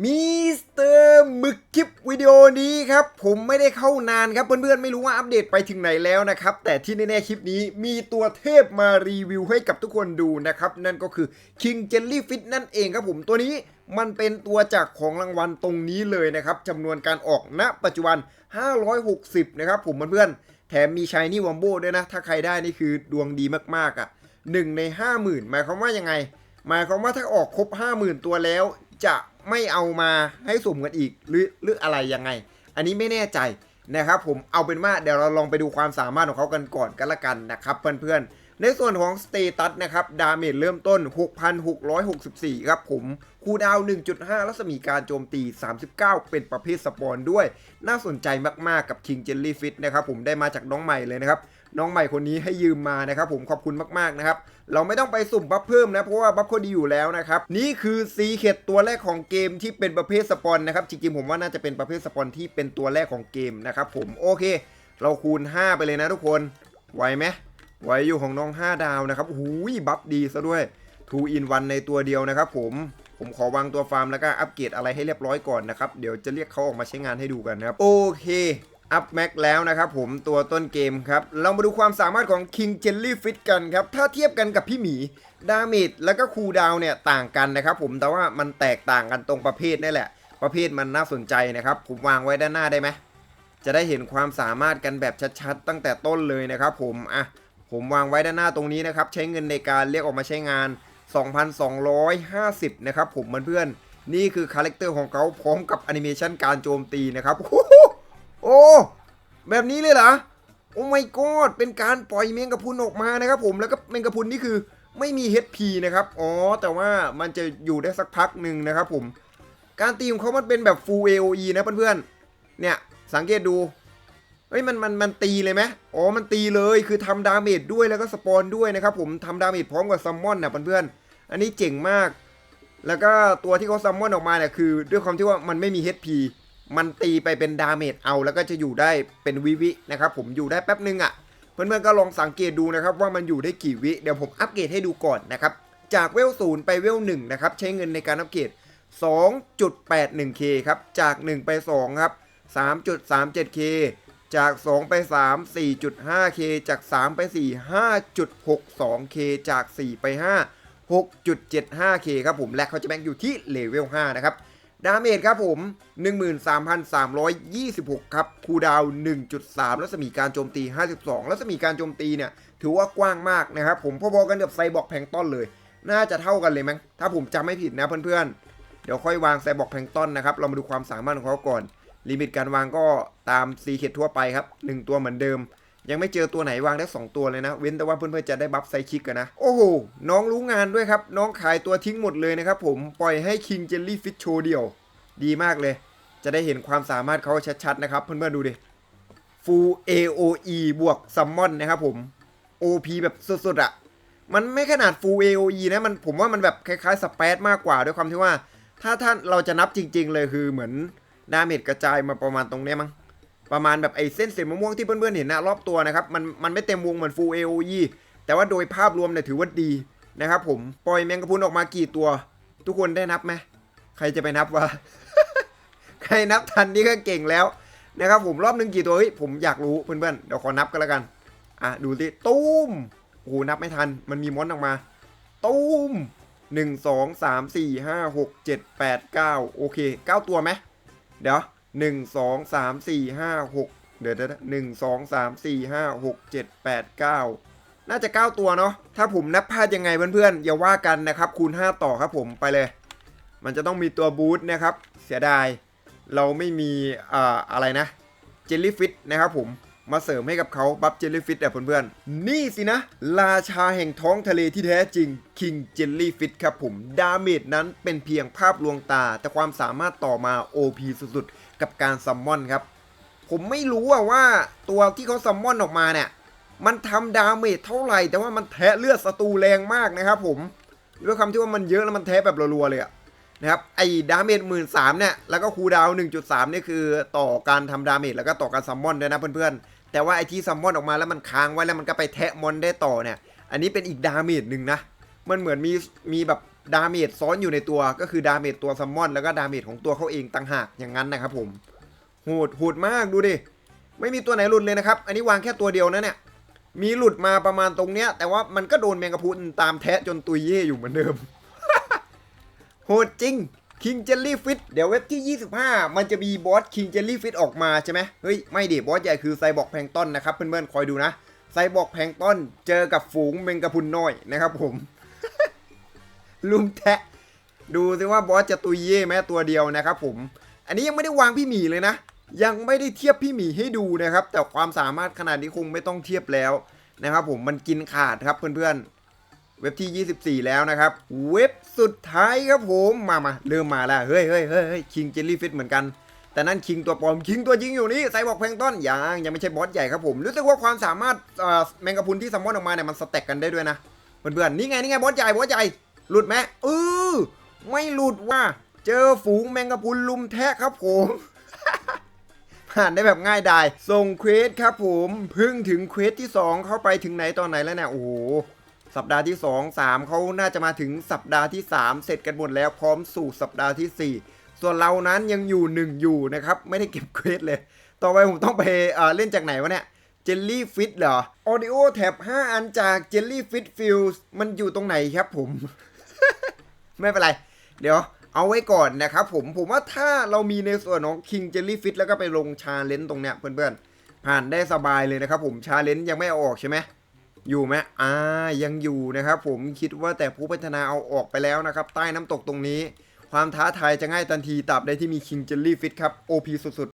มิสเตอร์มึกคลิปวิดีโอนี้ครับผมไม่ได้เข้านานครับเพื่อนๆไม่รู้ว่าอัปเดตไปถึงไหนแล้วนะครับแต่ที่แน่ๆคลิปนี้มีตัวเทพมารีวิวให้กับทุกคนดูนะครับนั่นก็คือ King Jellyfish นั่นเองครับผมตัวนี้มันเป็นตัวจากของรางวัลตรงนี้เลยนะครับจำนวนการออกณปัจจุบัน 560 นะครับผมเพื่อนๆแถมมีชายนี่วัมโบ้ด้วยนะ ถ้าใครได้นี่คือดวงดีมากๆอะหนึ่งใน 50,000 หมายความว่ายังไง หมายความว่าถ้าออกครบ 50,000 ตัวแล้ว จะไม่เอามาให้สุ่มกันอีกหรือหรืออะไรยังไง อันนี้ไม่แน่ใจนะครับผมเอาเป็นว่าเดี๋ยวเราลองไปดูความสามารถของเขากันก่อนกันละกันนะครับเพื่อนๆ ในส่วนของสเตตัสนะครับดาเมจเริ่มต้น 6,664 ครับผมคูดาว 1.5 รัศมีการโจมตี 39 เป็นประเภทสปอนด้วย น่าสนใจมากๆกับ King Jellyfish นะครับผมได้มาจากน้องใหม่เลยนะครับ น้องใหม่คนนี้ให้ยืมมานะครับผมขอบคุณมากๆนะครับเราไม่ต้องไปสุ่มบัฟเพิ่มนะเพราะว่าบัฟเขาดีอยู่แล้วนะครับนี่คือซีเคดตัวแรกของเกมที่เป็นประเภทสปอนนะครับจริงๆผมว่าน่าจะเป็นประเภทสปอนที่เป็นตัวแรกของเกมนะครับผมโอเค เราคูณ 5 ไปเลยนะทุกคนไหวไหมไหวอยู่ของน้อง 5 ดาวนะครับหูยบัฟดีซะด้วย2 in 1ในตัวเดียวนะครับผมผมขอวางตัวฟาร์มแล้วก็อัปเกรดอะไรให้เรียบร้อยก่อนนะครับ เดี๋ยวจะเรียกเขาออกมาใช้งานให้ดูกันนะครับ โอเค อัพแม็กแล้วนะครับผมตัวต้นเกมครับ เรามาดูความสามารถของ King Jellyfish กันครับ ถ้าเทียบกันกับพี่หมี ดาเมจแล้วก็คูลดาวเนี่ยต่างกันนะครับผมแต่ว่ามันแตกต่างกันตรงประเภทนี่แหละ ประเภทมันน่าสนใจนะครับ ผมวางไว้ด้านหน้าได้ไหมจะได้เห็นความสามารถกันแบบชัดๆ ตั้งแต่ต้นเลยนะครับผมอะผมวางไว้ด้านหน้าตรงนี้นะครับ ใช้เงินในการเรียกออกมาใช้งาน 2,250 นะครับผมเพื่อนๆนี่คือคาแรคเตอร์ของเขาพร้อมกับแอนิเมชันการโจมตีนะครับ โอ้ แบบนี้เลยเหรอ โอ้ไม่กอดเป็นการปล่อยเมงกะพุนออกมานะครับผม แล้วก็เมงกะพุนนี่คือไม่มี HP นะครับ อ๋อ แต่ว่ามันจะอยู่ได้สักพักหนึ่งนะครับผม การตีของเขามันเป็นแบบ full AOE นะเพื่อนๆ เนี่ย สังเกตดู เฮ้ย มัน มัน มันตีเลยไหมอ๋อ มันตีเลย คือทำดาเมจด้วยแล้วก็สปอนด้วยนะครับผม ทำดาเมจพร้อมกับซัมมอนนะเพื่อนๆ อันนี้เจ๋งมาก แล้วก็ตัวที่เขาซัมมอนออกมาเนี่ยคือ ด้วยความที่ว่ามันไม่มี HP มันตีไปเป็นดาเมจเอาแล้วก็จะอยู่ได้เป็นวิวินะครับผมอยู่ได้แป๊บนึงอะ่ะ เพื่อนๆก็ลองสังเกตดูนะครับว่ามันอยู่ได้กี่วิ เดี๋ยวผมอัปเกรดให้ดูก่อนนะครับจากเวลศูนย์ไปเวลหนึ่งนะครับใช้เงินในการอัปเกรด 2.81k ครับจาก 1 ไป 2 ครับ 3.37k จาก 2 ไป 3 4.5k จาก 3 ไป 4 5.62k จาก 4 ไป 5 6.75k ครับผมและเขาจะแบ่งอยู่ที่เลเวล5นะครับ ดาเมจครับผม 13,326 ครับ คูดาวน์1.3 รัศมีการโจมตี 52 รัศมีการโจมตีเนี่ย ถือว่ากว้างมากนะครับผมพอๆกันกับไซบอร์กแพงต้นเลย น่าจะเท่ากันเลยมั้ง ถ้าผมจำไม่ผิดนะเพื่อนๆ เดี๋ยวค่อยวางไซบอร์กแพงต้นนะครับ เรามาดูความสามารถของเขาก่อน ลิมิตการวางก็ตามซีเคททั่วไปครับ 1 ตัวเหมือนเดิม ยังไม่เจอตัวไหนวางได้ 2 ตัวเลยนะ เว้นแต่ว่าเพื่อนๆจะได้บัฟไซคิกกันนะ โอ้โห น้องรู้งานด้วยครับ น้องขายตัวทิ้งหมดเลยนะครับผมปล่อยให้ King Jellyfish โชว์เดียว ดีมากเลย จะได้เห็นความสามารถเขาชัดๆนะครับ เพื่อนๆดูดิ Full AOE บวก Summon นะครับผม OP แบบสุดๆอะมันไม่ขนาด Full AOE นะมันผมว่ามันแบบคล้ายๆสเปซมากกว่าด้วยความที่ว่า ถ้าท่านเราจะนับจริง ๆ เลยคือเหมือนดาเมจกระจายมาประมาณตรงนี้มั้ง ประมาณแบบไอ้เส้นสีมะม่วงที่เพื่อนๆเห็นนะรอบตัวนะครับมันมันไม่เต็มวงเหมือน Full AOE แต่ว่าโดยภาพรวมเนี่ยถือว่าดีนะครับผมปล่อยแมงกะพรุนออกมากี่ตัว ทุกคนได้นับไหมใครจะไปนับวะใครนับทันนี่ก็เก่งแล้วนะครับผมรอบหนึ่งกี่ตัวเฮ้ยผมอยากรู้เพื่อนๆเดี๋ยวขอนับกันแล้วกันอะดูสิตุ้มโอ้โหนับไม่ทันมันมีมอนออกมาตุ้มหนึ่งสองสามสี่ห้าหกเจ็ดแปดเก้าโอเคเก้าตัวไหมเดี๋ยว หนึ่งสองสามสี่ห้าหกเดี๋ยวเดี๋ยวหนึ่งสองสามสี่ห้าหกเจ็ดแปดเก้าน่าจะเก้าตัวเนาะ ถ้าผมนับพลาดยังไงเพื่อนๆ อย่าว่ากันนะครับ คูณห้าต่อครับผมไปเลย มันจะต้องมีตัวบูทนะครับ เสียดาย เราไม่มีอ่าอะไรนะ เจลลี่ฟิตนะครับผม มาเสริมให้กับเขาบัฟเจลลี่ฟิตอะเพื่อนๆ นี่สินะ ราชาแห่งท้องทะเลที่แท้จริง King Jellyfish ครับผม ดาเมจนั้นเป็นเพียงภาพลวงตา แต่ความสามารถต่อมา OP สุดๆ กับการซัมมอนครับ ผมไม่รู้อะว่าตัวที่เขาซัมมอนออกมาเนี่ย มันทำดาเมจเท่าไหร่ แต่ว่ามันแทะเลือดศัตรูแรงมากนะครับผมด้วยคำที่ว่ามันเยอะแล้วมันแทะแบบรัวๆเลยอะ นะครับไอ้ดาเมจหมื่นสามเนี่ยแล้วก็คูดาวหนึ่งจุดสามนี่คือต่อการทำดาเมจแล้วก็ต่อการซัมมอนด้วยนะเพื่อนๆ แต่ว่าไอ้ที่ซัมมอนออกมาแล้วมันค้างไว้แล้วมันก็ไปแทะมอนได้ต่อเนี่ย อันนี้เป็นอีกดาเมจหนึ่งนะ มันเหมือนมีมีแบบดาเมจซ้อนอยู่ในตัวก็คือดาเมจตัวซัมมอนแล้วก็ดาเมจของตัวเขาเองต่างหากอย่างนั้นนะครับผมโหดโหดมากดูดิไม่มีตัวไหนหลุดเลยนะครับ อันนี้วางแค่ตัวเดียวนะเนี่ยมีหลุดมาประมาณตรงเนี้ย แต่ว่ามันก็โดนแมงกะพรุนตามแทะจนตุยเย่อยู่เหมือนเดิม โหดจริง King Jelly Fit เดี๋ยวเว็บที่ 25 มันจะมีบอส King Jelly Fit ออกมาใช่ไหมเฮ้ย ไม่ดิบอสใหญ่คือไซบอร์กแพงต้นนะครับเพื่อนๆ คอยดูนะ ไซบอร์กแพงต้นเจอกับฝูงแมงกะพุนน้อยนะครับผม ลุมแทะ ดูสิว่าบอสจะตุยเย่ไหมตัวเดียวนะครับผม อันนี้ยังไม่ได้วางพี่หมีเลยนะ ยังไม่ได้เทียบพี่หมีให้ดูนะครับ แต่ความสามารถขนาดนี้คงไม่ต้องเทียบแล้วนะครับผมมันกินขาดครับเพื่อนๆ เว็บที่ 24 แล้วนะครับ เว็บสุดท้ายครับผมมามาเริ่มมาแล้ว เฮ้ยเฮ้ยเฮ้ยคิงเจลลี่ฟิตเหมือนกัน แต่นั่นคิงตัวปลอมคิงตัวจริงอยู่นี่ไซบอกแพงต้นยังยังไม่ใช่บอสใหญ่ครับผม รู้สึกว่าความสามารถแมงกะพุนที่ซัมมอนออกมาเนี่ยมันสเต็กกันได้ด้วยนะเพื่อนๆนี่ไงนี่ไงบอสใหญ่บอสใหญ่หลุดไหมเออไม่หลุดว่า เจอฝูงแมงกะพุนลุมแทะครับผมผ่านได้แบบง่ายดายส่งเควสครับผมเพิ่งถึงเควสที่ 2 เข้าไปถึงไหนตอนไหนแล้วเนี่ยโอ้โห สัปดาห์ที่ 2 3เขาน่าจะมาถึงสัปดาห์ที่ 3 เสร็จกันหมดแล้วพร้อมสู่สัปดาห์ที่ 4 ส่วนเรานั้นยังอยู่ 1 อยู่นะครับ ไม่ได้เก็บเควสเลย ต่อไปผมต้องไปเเล่นจากไหนวะเนี่ยเจลลี่ฟิตเหรอออดิโอแท็บ5 อันจากเจลลี่ฟิตฟิลส์มันอยู่ตรงไหนครับผม ไม่เป็นไร เดี๋ยวเอาไว้ก่อนนะครับผมผมว่าถ้าเรามีในส่วนของ King Jellyfish แล้วก็ไปลงชาเลนจ์ตรงเนี้ยเพื่อนๆ ผ่านได้สบายเลยนะครับผมชาเลนจ์ยังไม่เอาออกใช่ไหม อยู่ไหมอ่ายังอยู่นะครับ ผมคิดว่าแต่ผู้พัฒนาเอาออกไปแล้วนะครับ ใต้น้ำตกตรงนี้ ความท้าทายจะง่ายทันทีตับได้ที่มีคิงเจอรี่ฟิตครับ OP สุด